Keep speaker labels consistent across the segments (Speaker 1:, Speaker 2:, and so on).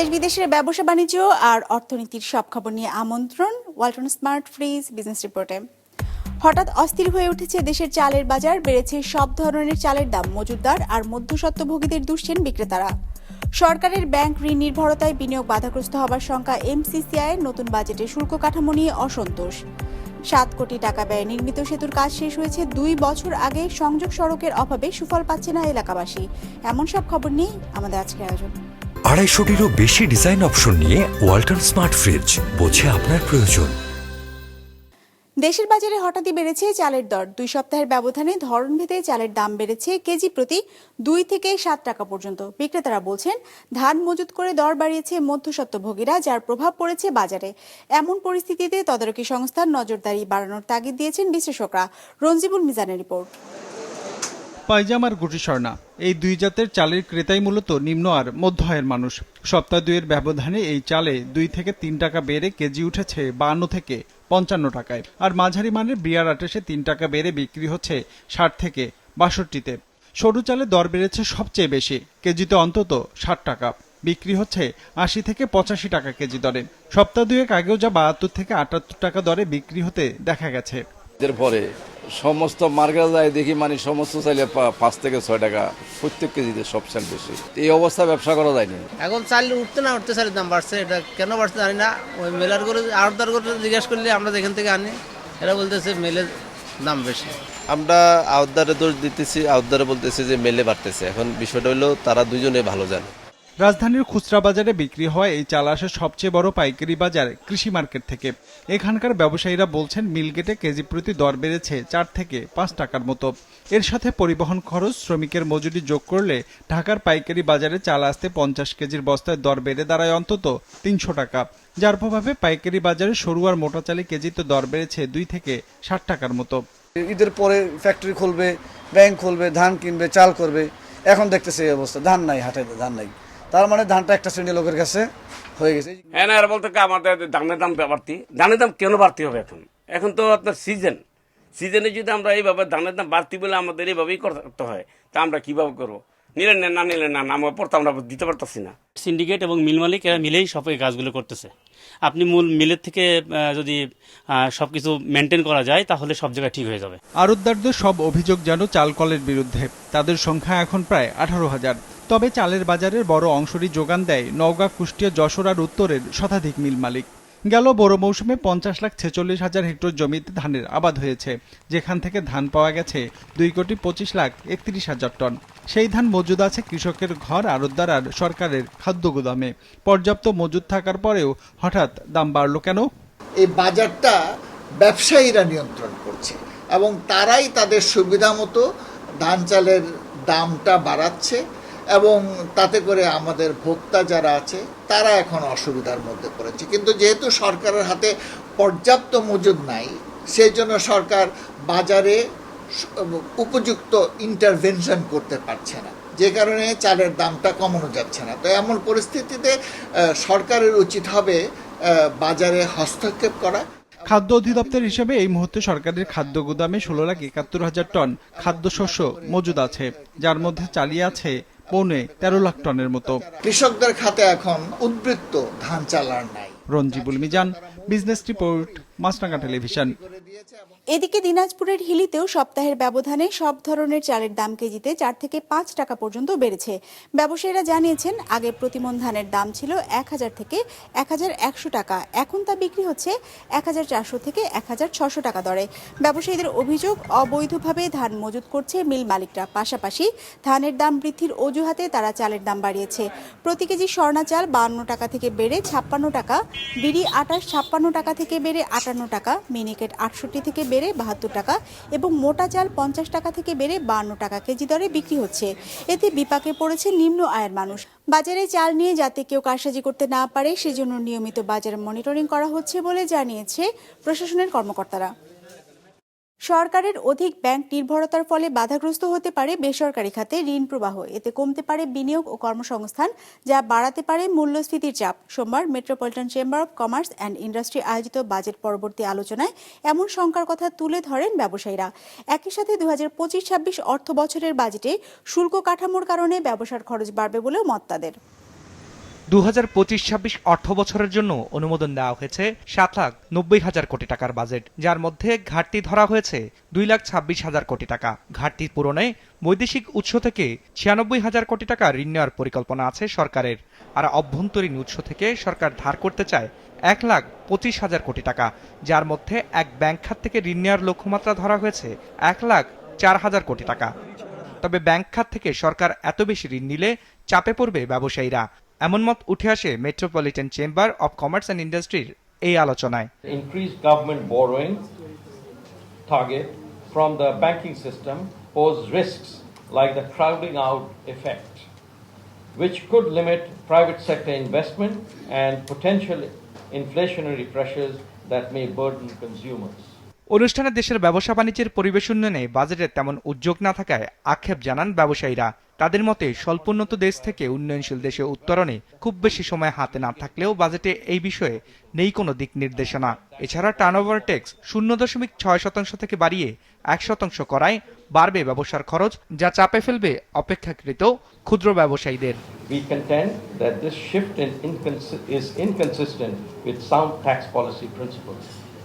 Speaker 1: দেশ বিদেশের ব্যবসা বাণিজ্য আর অর্থনীতির সব খবর নিয়ে আমন্ত্রণ, ওয়ালটন স্মার্ট ফ্রিজ বিজনেস রিপোর্টে। হঠাৎ অস্থির হয়ে উঠেছে দেশের চালের বাজার, বেড়েছে সব ধরনের চালের দাম মজুদদার আর মধ্যস্বত্বভোগীদের দুষছেন বিক্রেতারা। সরকারের ব্যাংক ঋণ নির্ভরতায় বিনিয়োগ বাধাগ্রস্ত হবার শঙ্কা এমসিসিআই, নতুন বাজেটে শুল্ক কাঠামো নিয়ে অসন্তোষ। সাত কোটি টাকা ব্যয়ে নির্মিত সেতুর কাজ শেষ হয়েছে দুই বছর আগে, সংযোগ সড়কের অভাবে সুফল পাচ্ছে না এলাকাবাসী। এমন সব খবর নিয়েই আমাদের আজকের আয়োজন।
Speaker 2: আড়াইশোটিরও বেশি ডিজাইন অপশন নিয়ে ওয়ালটন স্মার্ট ফ্রিজ, বোঝে আপনার প্রয়োজন।
Speaker 1: দেশের বাজারে হঠাৎই বেড়েছে চালের দর। দুই সপ্তাহের ব্যবধানে ধরনভেদে চালের দাম বেড়েছে কেজি প্রতি দুই থেকে সাত টাকা পর্যন্ত। বিক্রেতারা বলছেন, ধান মজুত করে দর বাড়িয়েছে মধ্যস্বত্বভোগীরা, যার প্রভাব পড়েছে বাজারে। এমন পরিস্থিতিতে তদারকি সংস্থার নজরদারি বাড়ানোর তাগিদ দিয়েছেন বিশ্লেষকরা। রঞ্জিবুল মিজানের রিপোর্ট।
Speaker 3: পায়জামার গুটি স্বর্ণা। এই দুই জাতের চালের ক্রেতাই মূলত নিম্ন আর মধ্য আয়ের মানুষ। সপ্তাহ দুয়ের ব্যবধানে এই চালে দুই থেকে তিন টাকা বেড়ে কেজি উঠেছে বান্ন থেকে পঞ্চান্ন টাকায়। আর মাঝারি মানের বিয়ার আটাশে তিন টাকা বেড়ে বিক্রি হচ্ছে ষাট থেকে বাষট্টিতে। সরু চালে দর বেড়েছে সবচেয়ে বেশি, কেজিতে অন্তত ষাট টাকা। বিক্রি হচ্ছে আশি থেকে পঁচাশি টাকা কেজি দরে। সপ্তাহ দুয়েক আগেও যা বাহাত্তর থেকে আটাত্তর টাকা দরে বিক্রি হতে দেখা গেছে।
Speaker 4: পরে সমস্ত মার্কেট যায় দেখি মানে সমস্ত চাইলে পা- পাঁচ থেকে ছয় টাকা প্রত্যেক কেজিতে সব চাল বেশি। এই অবস্থা ব্যবসা করা যায়নি।
Speaker 5: এখন চাল উঠতে না উঠতে চালের দাম বাড়ছে এটা কেন বাড়ছে জানি না। ওই মেলার করে আড়তদার করে জিজ্ঞেস করলে আমরা যেখান থেকে আনি এরা বলতেছে মেলের দাম বেশি।
Speaker 6: আমরা আউটদারে দোষ দিতেছি আউটদারে বলতেছি যে মেলে বাড়তেছে। এখন বিষয়টা হলো তারা দুজনে ভালো জানে।
Speaker 3: রাজধানীর খুচরা বাজারে বিক্রি হওয়া এই চাল আসে সবচেয়ে বড় পাইকারি বাজার কৃষি মার্কেট থেকে। এখানকার ব্যবসায়ীরা বলছেন, মিলগেটে কেজি প্রতি দর বেড়েছে চার থেকে পাঁচ টাকার মতো। এর সাথে পরিবহন খরচ, শ্রমিকের মজুরি যোগ করলে ঢাকার পাইকারি বাজারে চাল আসতে পঞ্চাশ কেজির বস্তায় দর বেড়ে দাঁড়ায় অন্তত তিনশো টাকা। যার প্রভাবে পাইকারি বাজারে সরু আর মোটা চালে কেজিতে দর বেড়েছে দুই থেকে ষাট টাকার মতো।
Speaker 7: ঈদের পরে ফ্যাক্টরি খুলবে ব্যাংক খুলবে, ধান কিনবে, চাল করবে। এখন দেখতেছে এই অবস্থা, ধান নাই, হাটে ধান নাই। তার মানে ধানটা একটা শ্রেণি লোকের কাছে হয়ে গেছে।
Speaker 8: হ্যাঁ না এরা বলতে কি আমাদের ধানের দাম বাড়তি। ধানের দাম কেন বাড়তি হবে এখন? এখন তো আপনার সিজন সিজনে যদি আমরা এইভাবে ধানের দাম বাড়তি বলে আমাদের এইভাবেই করতে হয় তা আমরা কীভাবে করব? নিলেন না না নিলেন না আমার পর তো আমরা দিতে পারতাছি না।
Speaker 9: সিন্ডিকেট এবং মিল মালিক এরা মিলেই সব এই কাজগুলো করতেছে। আপনি মূল মিলের থেকে যদি সব কিছু মেনটেন করা যায়, তাহলে সব জায়গায় ঠিক হয়ে যাবে।
Speaker 3: আরতদারদের সব অভিযোগ যেন চাল কলের বিরুদ্ধে। তাদের সংখ্যা এখন প্রায় আঠারো হাজার। তবে চালের বাজারের বড় অংশরই যোগান দেয় নওগাঁ, কুষ্টিয়া, যশোর আর উত্তরের শতাধিক মিল মালিক। গেল বড় মৌসুমে পঞ্চাশ লাখ ছেচল্লিশ হাজার হেক্টর জমিতে ধানের আবাদ হয়েছে, যেখান থেকে ধান পাওয়া গেছে দুই কোটি পঁচিশ লাখ একত্রিশ হাজার টন। সেই ধান মজুদ আছে কৃষকের ঘর আরতদার আর সরকারের খাদ্য গুদামে। পর্যাপ্ত মজুদ থাকার পরেও হঠাৎ দাম বাড়ল কেন?
Speaker 10: এই বাজারটা ব্যবসায়ীরা নিয়ন্ত্রণ করছে এবং তারাই তাদের সুবিধা মতো ধান চালের দামটা বাড়াচ্ছে। এবং তাতে করে আমাদের ভোক্তা যারা আছে, তারা এখন অসুবিধার মধ্যে পড়েছে। কিন্তু যেহেতু সরকারের হাতে পর্যাপ্ত মজুদ নাই, সেই জন্য সরকার বাজারে উপযুক্ত ইন্টারভেনশন করতে পারছে না। যে কারণে চালের দামটা কমানো যাচ্ছে না। তো এমন পরিস্থিতিতে সরকারের উচিত হবে বাজারে হস্তক্ষেপ করা।
Speaker 3: খাদ্য অধিদপ্তর হিসেবে এই মুহূর্তে সরকারের খাদ্য গুদামে ষোলো লাখ একাত্তর হাজার টন খাদ্যশস্য মজুদ আছে। যার মধ্যে চালিয়ে আছে পৌনে তেরো লাখ টনের মতো।
Speaker 10: কৃষকদের খাতে এখন উদ্বৃত্ত ধান চালার নাই।
Speaker 3: Ranjibul Mizan business report Maasranga television.
Speaker 1: এদিকে দিনাজপুরের হিলিতেও সপ্তাহের ব্যবধানে সব ধরনের চালের দাম কেজিতে চার থেকে পাঁচ টাকা পর্যন্ত বেড়েছে। ব্যবসায়ীরা জানিয়েছেন, আগে প্রতিমন ধানের দাম ছিল এক হাজার থেকে এক হাজার একশো টাকা, এখন তা বিক্রি হচ্ছে এক হাজার চারশো থেকে এক হাজার ছশো টাকা দরে। ব্যবসায়ীদের অভিযোগ, অবৈধভাবে ধান মজুত করছে মিল মালিকরা। পাশাপাশি ধানের দাম বৃদ্ধির অজুহাতে তারা চালের দাম বাড়িয়েছে। প্রতি কেজি স্বর্ণা চাল বান্ন টাকা থেকে বেড়ে ছাপ্পান্ন টাকা, বিড়ি আটাশ ছাপ্পান্ন টাকা থেকে বেড়ে আটান্ন টাকা, মিনিকেট আটষট্টি থেকে বেড়ে বাহাত্তর টাকা এবং মোটা চাল পঞ্চাশ টাকা থেকে বেড়ে বান্ন টাকা কেজি দরে বিক্রি হচ্ছে। এতে বিপাকে পড়েছে নিম্ন আয়ের মানুষ। বাজারে চাল নিয়ে যাতে কেউ কারসাজি করতে না পারে, সেজন্য নিয়মিত বাজার মনিটরিং করা হচ্ছে বলে জানিয়েছে প্রশাসনের কর্মকর্তারা। সরকারের অধিক ব্যাংক নির্ভরতার ফলে বাধাগ্রস্ত হতে পারে বেসরকারি খাতে ঋণ প্রবাহ। এতে কমতে পারে বিনিয়োগ ও কর্মসংস্থান, যা বাড়াতে পারে মূল্যস্ফীতির চাপ। সোমবার Metropolitan Chamber of Commerce and Industry আয়োজিত বাজেট পরবর্তী আলোচনায় এমন শঙ্কার কথা তুলে ধরেন ব্যবসায়ীরা। একই সাথে দু হাজার পঁচিশ ছাব্বিশ অর্থ বছরের বাজেটে শুল্ক কাঠামোর কারণে ব্যবসার খরচ বাড়বে বলেও মত তাদের।
Speaker 11: দু হাজার পঁচিশ ছাব্বিশ অর্থ বছরের জন্য অনুমোদন দেওয়া হয়েছে সাত লাখ নব্বই হাজার কোটি টাকার বাজেট, যার মধ্যে ঘাটতি ধরা হয়েছে দুই লাখ ছাব্বিশ হাজার কোটি টাকা। ঘাটতি পূরণে বৈদেশিক উৎস থেকে ছিয়ানব্বই হাজার কোটি টাকা ঋণ নেওয়ার পরিকল্পনা আছে সরকারের। আর অভ্যন্তরীণ উৎস থেকে সরকার ধার করতে চায় এক লাখ পঁচিশ হাজার কোটি টাকা, যার মধ্যে এক ব্যাংক খাত থেকে ঋণ নেওয়ার লক্ষ্যমাত্রা ধরা হয়েছে এক লাখ চার হাজার কোটি টাকা। তবে ব্যাংক খাত থেকে সরকার এত বেশি ঋণ নিলে চাপে পড়বে ব্যবসায়ীরা। এমন মত উঠে আসে Metropolitan Chamber of Commerce and ইন্ডাস্ট্রির এই আলোচনায়
Speaker 12: increased government borrowing target from the banking system pose risks like the crowding out effect, which could limit private sector investment and potential inflationary pressures that may burden consumers.
Speaker 11: অনুষ্ঠানে দেশের ব্যবসা বাণিজ্যের পরিবেশ উন্নয়নে বাজেটে তেমন উদ্যোগ না থাকায় আক্ষেপ জানান ব্যবসায়ীরা। তাদের মতে, স্বল্পোন্নত দেশ থেকে উন্নয়নশীল দেশে উত্তরণে খুব বেশি সময় হাতে না থাকলেও বাজেটে এই বিষয়ে নেই কোনো দিক নির্দেশনা। এছাড়া টার্নওভার ট্যাক্স শূন্য দশমিক ছয় শতাংশ থেকে বাড়িয়ে এক শতাংশ করায় বাড়বে ব্যবসার খরচ, যা চাপে ফেলবে অপেক্ষাকৃত ক্ষুদ্র ব্যবসায়ীদের।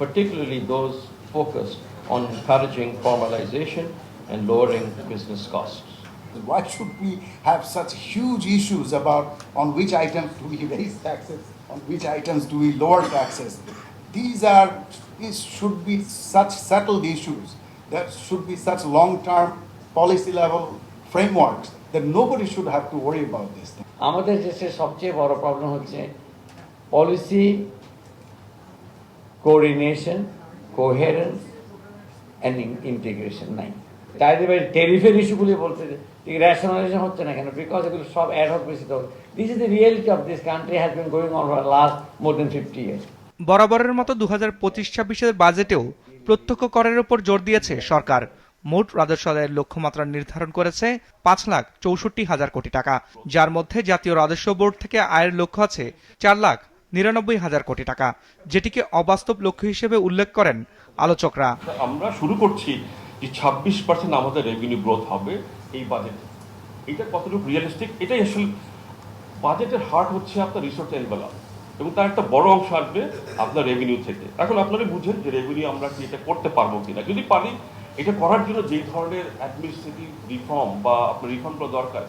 Speaker 12: Particularly those focused on encouraging formalization and lowering business costs.
Speaker 13: Why should we have such huge issues about on which items do we raise taxes, on which items do we lower taxes? These are, these should be such settled issues. There should be such long-term policy level frameworks that nobody should have to worry about this.
Speaker 12: আমাদের দেশের সবচেয়ে বড় problem হচ্ছে policy coordination coherence and integration নাই। তাই এবার টেরিফের ইস্যুগুলি বলতে rationalisation হচ্ছে না কেন? বিকজ এগুলো সব অ্যাড হক বেশি this is the reality of this country has been going on for last more than fifty years
Speaker 11: বরাবরের মতো দু হাজার পঁচিশ ছাব্বিশের বাজেটেও প্রত্যক্ষ করের ওপর জোর দিয়েছে সরকার। মোট রাজস্ব আদায়ের লক্ষ্যমাত্রা নির্ধারণ করেছে পাঁচ লাখ চৌষট্টি হাজার কোটি টাকা। যার মধ্যে জাতীয় রাজস্ব বোর্ড থেকে আয়ের লক্ষ্য আছে চার লাখ নিরানব্বই হাজার কোটি টাকা, যেটিকে অবাস্তব লক্ষ্য হিসেবে উল্লেখ করেন আলোচকরা।
Speaker 14: আমরা শুরু করছি যে ছাব্বিশ পার্সেন্ট আমাদের রেভিনিউ গ্রোথ হবে এই বাজেটে এটা কতটুকু রিয়েলিস্টিক এটাই আসলে বাজেটের হার্ট হচ্ছে আপনার রিসোর্স এনভেলপ এবং তার একটা বড় অংশ আসবে আপনার রেভিনিউ থেকে। এখন আপনারা বুঝেন যে রেভিনিউ আমরা কি এটা করতে পারব কিনা। যদি পারি, এটা করার জন্য যেই ধরনের অ্যাডমিনিস্ট্রেটিভ রিফর্ম বা আপনার রিফর্মগুলো দরকার,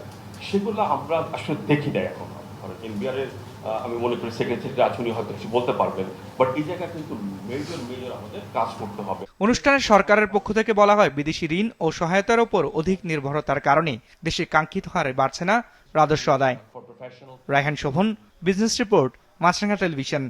Speaker 14: সেগুলো আমরা আসলে দেখি না এখন। এনবিআরের আমি মনে করি সেক্রেটারি আচুনি হয়তো কিছু বলতে পারবেন। বাট এই জায়গা কিন্তু মেজর মেজর আমাদের কাজ করতে হবে।
Speaker 11: অনুষ্ঠানে সরকারের পক্ষ থেকে বলা হয় বিদেশি ঋণ ও সহায়তার উপর অধিক নির্ভরতার কারণে দেশে কাঙ্ক্ষিত হারে বাড়ছে না রাজস্ব আদায়। Raihan Shovon business report Maasranga television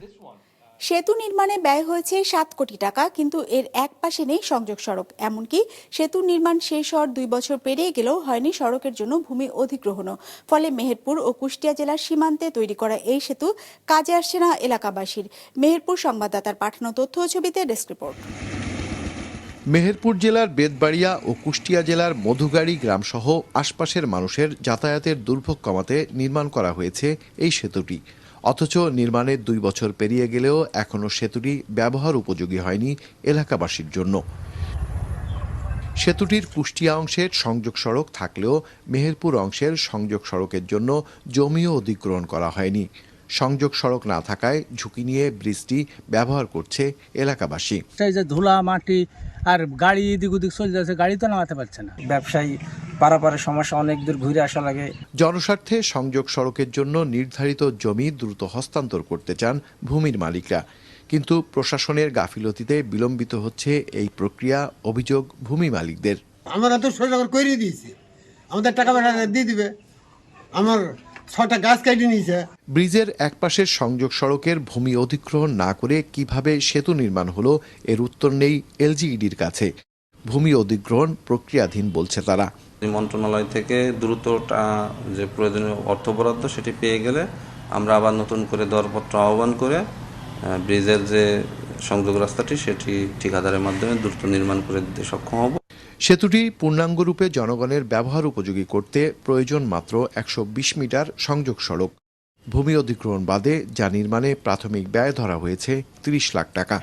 Speaker 1: সেতু নির্মাণে ব্যয় হয়েছে সাত কোটি টাকা, কিন্তু এর এক পাশে নেই সংযোগ সড়ক। এমনকি সেতু নির্মাণ শেষ হওয়ার দুই বছর পেরিয়ে গেলেও হয়নি সড়কের জন্য ভূমি অধিগ্রহণও। ফলে মেহেরপুর ও কুষ্টিয়া জেলার সীমান্তে তৈরি করা এই সেতু কাজে আসছে না এলাকাবাসীর। মেহেরপুর সংবাদদাতার পাঠানো তথ্য ছবিতে ডেস্ক রিপোর্ট।
Speaker 15: মেহেরপুর জেলার বেদবাড়িয়া ও কুষ্টিয়া জেলার মধুগাড়ি গ্রামসহ আশপাশের মানুষের যাতায়াতের দুর্ভোগ কমাতে নির্মাণ করা হয়েছে এই সেতুটি। অথচ নির্মাণের দুই বছর পেরিয়ে গেলেও এখনও সেতুটি ব্যবহার উপযোগী হয়নি এলাকাবাসীর জন্য। সেতুটির কুষ্টিয়া অংশের সংযোগ সড়ক থাকলেও মেহেরপুর অংশের সংযোগ সড়কের জন্য জমিও অধিগ্রহণ করা হয়নি। সংযোগ সড়ক না থাকায় ঝুঁকি নিয়ে ব্রিজটি ব্যবহার করছে এলাকাবাসী।
Speaker 5: এই যে ধুলা মাটি আর গাড়ি এদিক ওদিক চলে যাচ্ছে গাড়ি তো নামাতে পারছে না।
Speaker 16: ব্যবসায়ী পারাপারের সমস্যা অনেক দূর ঘুরে আসা লাগে।
Speaker 15: জনস্বার্থে সংযোগ সড়কের জন্য নির্ধারিত জমি দ্রুত হস্তান্তর করতে চান ভূমির মালিকরা। কিন্তু প্রশাসনের গাফিলতিতে বিলম্বিত হচ্ছে এই প্রক্রিয়া অভিযোগ ভূমি মালিকদের।
Speaker 17: আমরা তো সোজা করে দিয়েছি আমাদের টাকা পয়সা দিয়ে দিবে। আমার ছটা গাছ কেটে নিয়েছে।
Speaker 15: ব্রিজের একপাশের সংযোগ সড়কের ভূমি অধিগ্রহণ না করে কীভাবে সেতু নির্মাণ হলো এর উত্তর নেই এলজিইডির কাছে। ভূমি অধিগ্রহণ প্রক্রিয়াধীন বলছে তারা।
Speaker 6: মন্ত্রণালয় থেকে দ্রুত টা- যে প্রয়োজনীয় অর্থ বরাদ্দ সেটি পেয়ে গেলে আমরা আবার নতুন করে দরপত্র আহ্বান করে ব্রিজের যে সংযোগ রাস্তাটি সেটি ঠিকাদারের মাধ্যমে দ্রুত নির্মাণ করে দিতে সক্ষম হব।
Speaker 15: সেতুটি পূর্ণাঙ্গরূপে জনগণের ব্যবহার উপযোগী করতে প্রয়োজন মাত্র একশো বিশ মিটার সংযোগ সড়ক। ভূমি অধিগ্রহণ বাদে যা নির্মাণে প্রাথমিক ব্যয় ধরা হয়েছে তিরিশ লাখ টাকা।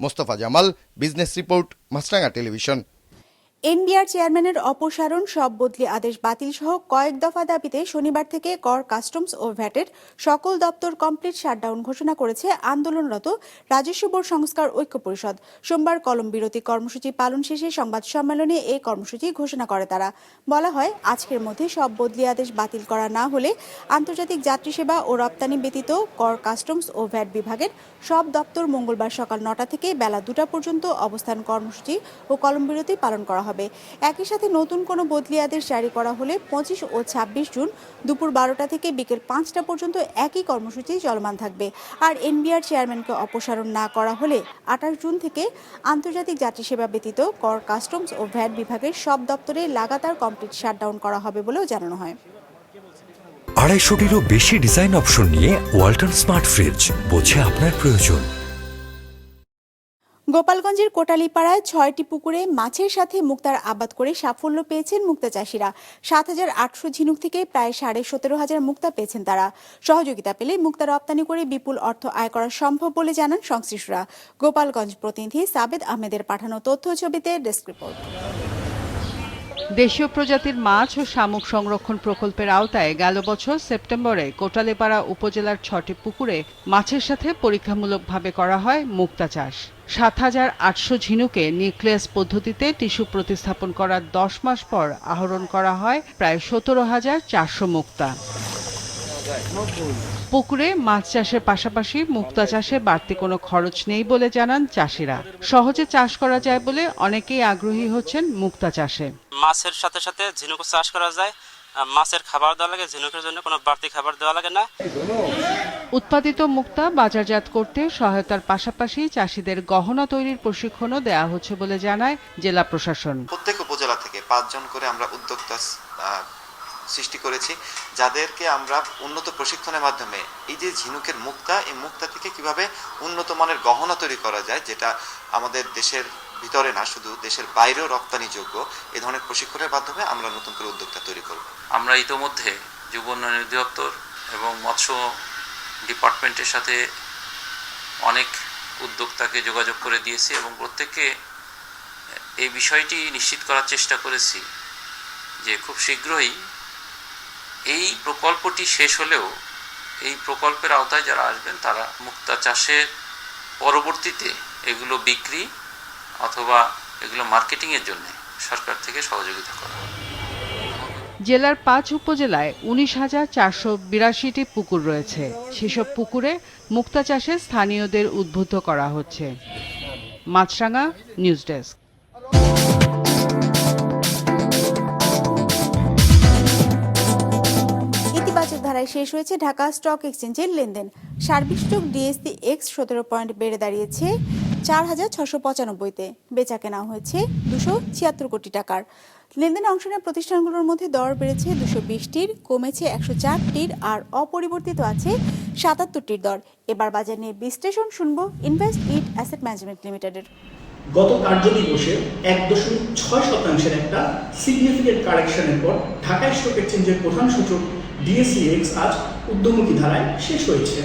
Speaker 18: Mostafa Jamal business report Maasranga television.
Speaker 1: NBR চেয়ারম্যানের অপসারণ, সব বদলি আদেশ বাতিল সহ কয়েক দফা দাবিতে শনিবার থেকে কর, কাস্টমস ও ভ্যাটের সকল দপ্তর কমপ্লিট শাটডাউন ঘোষণা করেছে আন্দোলনরত রাজস্ব বোর্ড সংস্কার ঐক্য পরিষদ। সোমবার কলম বিরতি কর্মসূচি পালন শেষে সংবাদ সম্মেলনে এই কর্মসূচি ঘোষণা করে তারা। বলা হয়, আজকের মধ্যে সব বদলি আদেশ বাতিল করা না হলে আন্তর্জাতিক যাত্রী সেবা ও রপ্তানি ব্যতীত কর, কাস্টমস ও ভ্যাট বিভাগের সব দপ্তর মঙ্গলবার সকাল নটা থেকে বেলা দুটা পর্যন্ত অবস্থান কর্মসূচি ও কলম বিরতি পালন করা হবে। একই সাথে নতুন কোনো বদলি আদেশ জারি করা হলে পঁচিশ ও ছাব্বিশ জুন দুপুর বারোটা থেকে বিকেল পাঁচটা পর্যন্ত একই কর্মসূচি চলমান থাকবে। আর এনবিআর চেয়ারম্যানকে অপসারণ না করা হলে আঠাশ জুন থেকে আন্তর্জাতিক যাত্রী সেবা ব্যতীত কর, কাস্টমস ও ভ্যাট বিভাগের সব দপ্তরে লাগাতার কমপ্লিট শাটডাউন করা হবে বলেও জানানো হয়।
Speaker 2: আড়াইশোটিরও বেশি ডিজাইন অপশন নিয়ে ওয়ালটন স্মার্ট ফ্রিজ, বোঝে আপনার প্রয়োজন।
Speaker 1: গোপালগঞ্জের কোটালীপাড়ায় ছয়টি পুকুরে মাছের সাথে মুক্তার আবাদ করে সাফল্য পেয়েছেন মুক্তা চাষিরা। সাত হাজার আটশো ঝিনুক থেকে প্রায় সাড়ে সতেরো হাজার মুক্তা পেয়েছেন তারা। সহযোগিতা পেলে মুক্তা রপ্তানি করে বিপুল অর্থ আয় করা সম্ভব বলে জানান সংশ্লিষ্টরা। গোপালগঞ্জ প্রতিনিধি সাবেদ আহমেদের পাঠানো তথ্য ছবিতে ডেস্ক রিপোর্ট।
Speaker 18: দেশীয় প্রজাতির মাছ ও শামুক সংরক্ষণ প্রকল্পের আওতায় গেল বছর সেপ্টেম্বরে কোটালেপাড়া উপজেলার ছটি পুকুরে মাছের সাথে পরীক্ষামূলকভাবে করা হয় মুক্তা চাষ। সাত হাজার আটশো ঝিনুকে নিউক্লিয়াস পদ্ধতিতে টিস্যু প্রতিস্থাপন করার দশ মাস পর আহরণ করা হয় প্রায় সতেরো হাজার চারশো মুক্তা। পুকুরে মাছ চাষের পাশাপাশি মুক্তা চাষে বাড়তি কোনো খরচ নেই বলে জানান চাষিরা। সহজে চাষ করা যায় বলে অনেকেই আগ্রহী হচ্ছেন মুক্তা চাষে।
Speaker 9: মাছের সাথে সাথে ঝিনুকও চাষ করা যায়। মাছের খাবার দেওয়া লাগে ঝিনুকের জন্য কোনো বাড়তি খাবার দেওয়া লাগে না।
Speaker 18: উৎপাদিত মুক্তা বাজারজাত করতে সহায়তার পাশাপাশি চাষিদের গহনা তৈরির প্রশিক্ষণও দেওয়া হচ্ছে বলে জানায় জেলা প্রশাসন।
Speaker 19: প্রত্যেক উপজেলা থেকে পাঁচজন করে আমরা উদ্যোক্তা সৃষ্টি করেছি যাদেরকে আমরা উন্নত প্রশিক্ষণের মাধ্যমে এই যে ঝিনুকের মুক্তা এই মুক্তা থেকে কীভাবে উন্নত মানের গহনা তৈরি করা যায় যেটা আমাদের দেশের ভিতরে না, শুধু দেশের বাইরেও রপ্তানিযোগ্য এ ধরনের প্রশিক্ষণের মাধ্যমে আমরা নতুন করে উদ্যোক্তা তৈরি করব।
Speaker 20: আমরা ইতোমধ্যে যুব উন্নয়ন অধিদপ্তর এবং মৎস্য ডিপার্টমেন্টের সাথে অনেক উদ্যোক্তাকে যোগাযোগ করে দিয়েছি এবং প্রত্যেককে এই বিষয়টি নিশ্চিত করার চেষ্টা করেছি যে খুব শীঘ্রই এই প্রকল্পটি শেষ হলেও এই প্রকল্পের আওতায় যারা আসবেন, তারা মুক্তা চাষের পরবর্তীতে এগুলো বিক্রি অথবা এগুলো মার্কেটিংয়ের জন্য সরকার থেকে সহযোগিতা করা।
Speaker 18: জেলার পাঁচ উপজেলায় উনিশ হাজার চারশো বিরাশিটি পুকুর রয়েছে। সেসব পুকুরে মুক্তা চাষে স্থানীয়দের উদ্বুদ্ধ করা হচ্ছে। Maasranga news desk.
Speaker 1: ইতিবাচক ধারায় শেষ হয়েছে ঢাকা স্টক এক্সচেঞ্জের লেনদেন। সার্বিক স্টক ডিএসসি এক্স সতেরো পয়েন্ট বেড়ে দাঁড়িয়েছে। চার হাজার ছশো পঁচানব্বইতে বেচা কেনা হয়েছে দুশো ছিয়াত্তর কোটি টাকার। লেনদেনে অংশ নেওয়া প্রতিষ্ঠানগুলোর মধ্যে দর বেড়েছে দুশো বিশটির, কমেছে একশো চারটির আর অপরিবর্তিত আছে সাতাত্তরটির দর। এবার বাজার নিয়ে বিশ্লেষণ শুনব ইনভেস্ট ইট অ্যাসেট ম্যানেজমেন্ট লিমিটেডের।
Speaker 21: গত কার্যদিবসে এক দশমিক ছয় শতাংশের একটা সিগনিফিকেন্ট কারেকশনের পর ঢাকা স্টক এক্সচেঞ্জের প্রধান সূচক ডিএসইএক্স আজ ঊর্ধ্বমুখী ধারায় শেষ হয়েছে।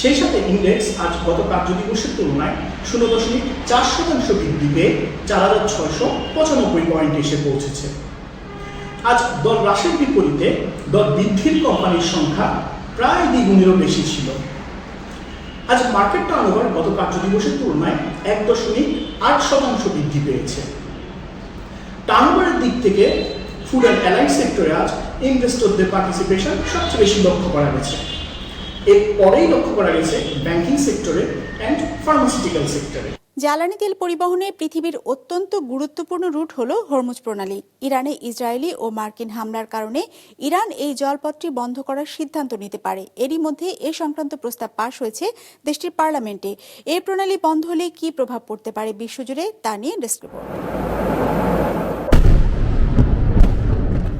Speaker 21: সেই সাথে ইন্ডেক্স আজ গত কার্যদিবসের তুলনায় শূন্য দশমিক চার শতাংশ বৃদ্ধি পেয়ে চার হাজার ছয়শো পঁচানব্বই পয়েন্টে এসে পৌঁছেছে। আজ দর হ্রাসের বিপরীতে দর বৃদ্ধির কোম্পানির সংখ্যা প্রায় দ্বিগুণেরও বেশি ছিল। আজ মার্কেট টার্নওভার গত কার্যদিবসের তুলনায় এক দশমিক আট শতাংশ বৃদ্ধি পেয়েছে। টার্নওভারের দিক থেকে ফুড অ্যান্ড অ্যালাইড সেক্টরে আজ ইনভেস্টরদের পার্টিসিপেশন সবচেয়ে বেশি লক্ষ্য করা গেছে। লক্ষ্য করা গেছে ব্যাংকিং সেক্টরে অ্যান্ড ফার্মাসিউটিক্যাল সেক্টরে
Speaker 1: জ্বালানি তেল পরিবহনে পৃথিবীর অত্যন্ত গুরুত্বপূর্ণ রুট হল হরমুজ প্রণালী। ইরানে ইসরায়েলি ও মার্কিন হামলার কারণে ইরান এই জলপথটি বন্ধ করার সিদ্ধান্ত নিতে পারে। এরই মধ্যে এ সংক্রান্ত প্রস্তাব পাশ হয়েছে দেশটির পার্লামেন্টে। এই প্রণালী বন্ধ হলে কি প্রভাব পড়তে পারে বিশ্বজুড়ে তা নিয়ে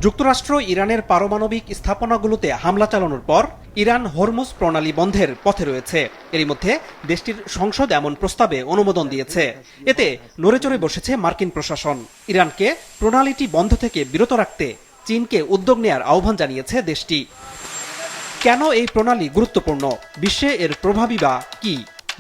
Speaker 22: যুক্তরাষ্ট্র, ইরানের পারমাণবিক স্থাপনাগুলোতে হামলা চালানোর পর ইরান হরমুজ প্রণালী বন্ধের পথে রয়েছে। এরই মধ্যে দেশটির সংসদ এমন প্রস্তাবে অনুমোদন দিয়েছে। এতে নড়েচড়ে বসেছে মার্কিন প্রশাসন। ইরানকে প্রণালীটি বন্ধ থেকে বিরত রাখতে চীনকে উদ্যোগ নেয়ার আহ্বান জানিয়েছে দেশটি। কেন এই প্রণালী গুরুত্বপূর্ণ? বিশ্বে এর প্রভাবই বা কি?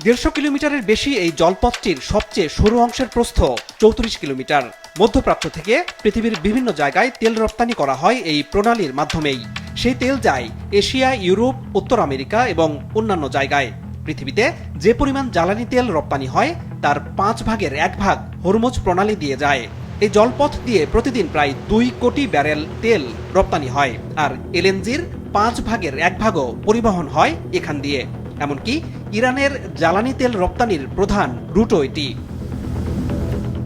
Speaker 22: দেড়শো কিলোমিটারের বেশি এই জলপথটির সবচেয়ে সরু অংশের প্রস্থ চৌত্রিশ কিলোমিটার। মধ্যপ্রাচ্য থেকে পৃথিবীর বিভিন্ন জায়গায় তেল রপ্তানি করা হয় এই প্রণালীর মাধ্যমেই। সেই তেল যায় এশিয়া, ইউরোপ, উত্তর আমেরিকা এবং অন্যান্য জায়গায়। পৃথিবীতে যে পরিমাণ জ্বালানি তেল রপ্তানি হয়, তার পাঁচ ভাগের এক ভাগ হরমুজ প্রণালী দিয়ে যায়। এই জলপথ দিয়ে প্রতিদিন প্রায় দুই কোটি ব্যারেল তেল রপ্তানি হয় আর এলএনজির পাঁচ ভাগের এক ভাগও পরিবহন হয় এখান দিয়ে। এমনকি ইরানের জ্বালানি তেল রপ্তানির প্রধান রুটও এটি।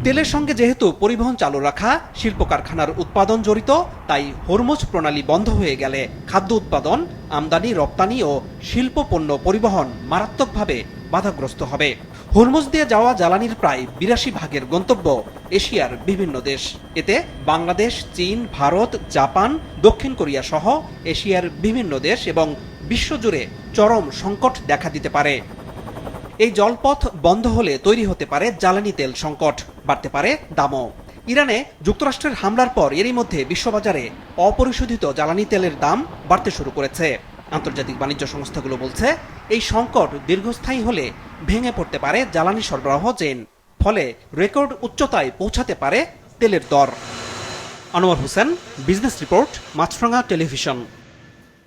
Speaker 22: তেলের সঙ্গে যেহেতু পরিবহন চালু রাখা শিল্প কারখানার উৎপাদন জড়িত, তাই হরমুজ প্রণালী বন্ধ হয়ে গেলে খাদ্য উৎপাদন, আমদানি, রপ্তানি ও শিল্প পণ্য পরিবহন মারাত্মকভাবে বাধাগ্রস্ত হবে। হরমুজ দিয়ে যাওয়া জ্বালানির প্রায় বিরাশি ভাগের গন্তব্য এশিয়ার বিভিন্ন দেশ। এতে বাংলাদেশ, চীন, ভারত, জাপান, দক্ষিণ কোরিয়া সহ এশিয়ার বিভিন্ন দেশ এবং বিশ্বজুড়ে চরম সংকট দেখা দিতে পারে। এই জলপথ বন্ধ হলে তৈরি হতে পারে জ্বালানি তেল সংকট। বাড়তে পারে দামও। ইরানে যুক্তরাষ্ট্রের হামলার পর এরই মধ্যে বিশ্ববাজারে অপরিশোধিত জ্বালানি তেলের দাম বাড়তে শুরু করেছে। আন্তর্জাতিক বাণিজ্য সংস্থাগুলো বলছে, এই সংকট দীর্ঘস্থায়ী হলে ভেঙে পড়তে পারে জ্বালানি সরবরাহ চেন ফলে রেকর্ড উচ্চতায় পৌঁছাতে পারে তেলের দর। Anwar Hossain, business report, Maasranga television.